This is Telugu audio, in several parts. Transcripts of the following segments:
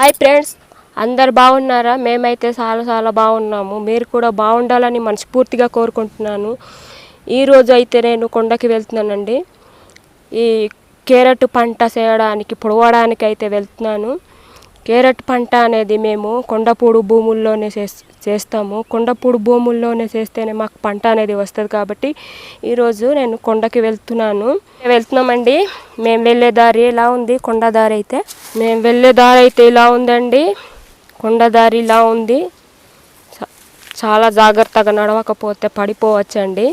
హాయ్ ఫ్రెండ్స్ అందరు బాగున్నారా? మేమైతే చాలా చాలా బాగున్నాము. మీరు కూడా బాగుండాలని మనస్ఫూర్తిగా కోరుకుంటున్నాను. ఈరోజు అయితే నేను కొండకి వెళ్తున్నానండి. ఈ కేరట్ పంట చేయడానికి పొడవడానికి అయితే వెళ్తున్నాను. కేరట్ పంట అనేది మేము కొండపూడు భూముల్లోనే చేస్తాం చేస్తాము. కొండపూడు భూముల్లోనే చేస్తేనే మాకు పంట అనేది వస్తుంది కాబట్టి ఈరోజు నేను కొండకి వెళ్తున్నాను. వెళ్తున్నామండి. మేము వెళ్ళే దారి ఇలా ఉంది? కొండ దారి అయితే? మేము వెళ్ళే దారి అయితే ఇలా ఉందండి. కొండ దారి ఇలా ఉంది. చాలా జాగ్రత్తగా నడవకపోతే పడిపోవచ్చండి.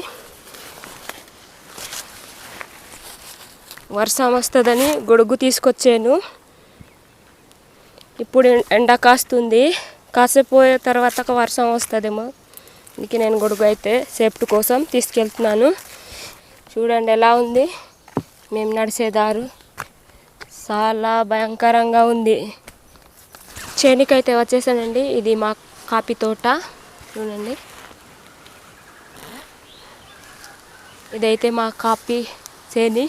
వర్షం వస్తుందని గొడుగు తీసుకొచ్చాను. ఇప్పుడు ఎండ కాస్తుంది. కాసేపోయే తర్వాత వర్షం వస్తుందేమో. అందుకే నేను గొడుగు అయితే సేఫ్టీ కోసం తీసుకెళ్తున్నాను. చూడండి ఎలా ఉంది. మేము నడిచే దారు చాలా భయంకరంగా ఉంది. చేనికైతే వచ్చేసానండి. ఇది మా కాపీ తోట. చూడండి. ఇదైతే మా కాపీ చేని.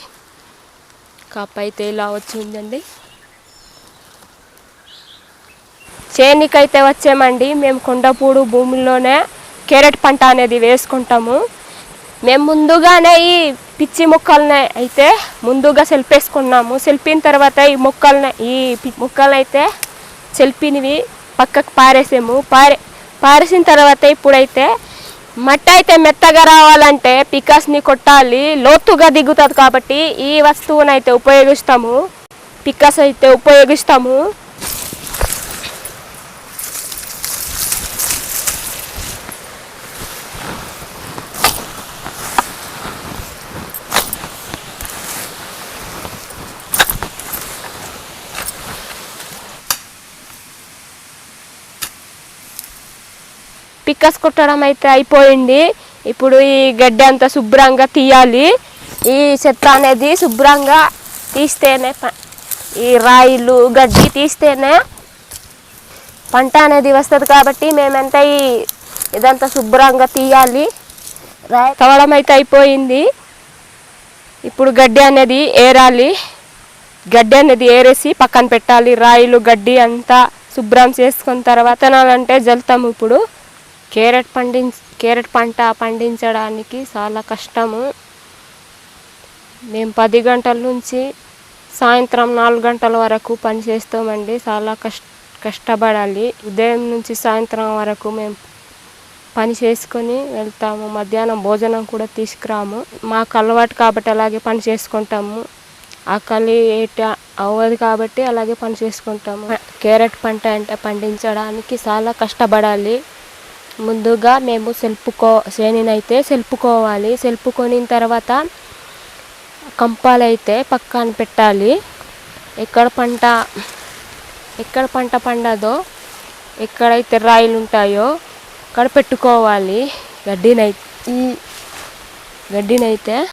కాపీ అయితే ఇలా వచ్చిందండి. చేనికైతే వచ్చామండి. మేము కొండపూడు భూముల్లోనే క్యారెట్ పంట అనేది వేసుకుంటాము. మేము ముందుగానే ఈ పిచ్చి మొక్కల్ని అయితే ముందుగా సెల్పేసుకున్నాము. సెల్పిన తర్వాత ఈ మొక్కల్ని ఈ పి- మొక్కల్ని అయితే సెల్పినవి పక్కకు పారేసాము. పారే పారేసిన తర్వాత ఇప్పుడైతే మట్టి అయితే మెత్తగా రావాలంటే పికాస్ని కొట్టాలి. లోతుగా దిగుతుంది కాబట్టి ఈ వస్తువునైతే ఉపయోగిస్తాము. పికాస్ అయితే ఉపయోగిస్తాము. పిక్కస్ కుట్టడం అయితే అయిపోయింది. ఇప్పుడు ఈ గడ్డి అంతా శుభ్రంగా తీయాలి. ఈ చెత్త అనేది శుభ్రంగా తీస్తేనే ఈ రాయిలు గడ్డి తీస్తేనే పంట అనేది వస్తుంది కాబట్టి మేమంతా ఈ ఇదంతా శుభ్రంగా తీయాలి. రాయి తవ్వడం అయితే అయిపోయింది. ఇప్పుడు గడ్డి అనేది ఏరాలి. గడ్డి అనేది ఏరేసి పక్కన పెట్టాలి. రాయిలు గడ్డి అంతా శుభ్రం చేసుకున్న తర్వాత అంటే జల్తాము ఇప్పుడు. కేరెట్ పండి కేరెట్ పంట పండించడానికి చాలా కష్టము. మేము పది గంటల నుంచి సాయంత్రం నాలుగు గంటల వరకు పని చేస్తామండి. చాలా కష్ట కష్టపడాలి. ఉదయం నుంచి సాయంత్రం వరకు మేము పని చేసుకొని వెళ్తాము. మధ్యాహ్నం భోజనం కూడా తీసుకురాము. మాకు అలవాటు కాబట్టి అలాగే పని చేసుకుంటాము. ఆకలి ఏట అవ్వదు కాబట్టి అలాగే పని చేసుకుంటాము. కేరెట్ పంట అంటే పండించడానికి చాలా కష్టపడాలి. ముందుగా మేము సెల్పుకో శ్రేణినైతే సెల్పుకోవాలి. సెల్పుకొని తర్వాత కంపాలైతే పక్కన పెట్టాలి. ఎక్కడ పంట ఎక్కడ పంట పండదో ఎక్కడైతే రాయిలు ఉంటాయో అక్కడ పెట్టుకోవాలి. గడ్డినై ఈ గడ్డినైతే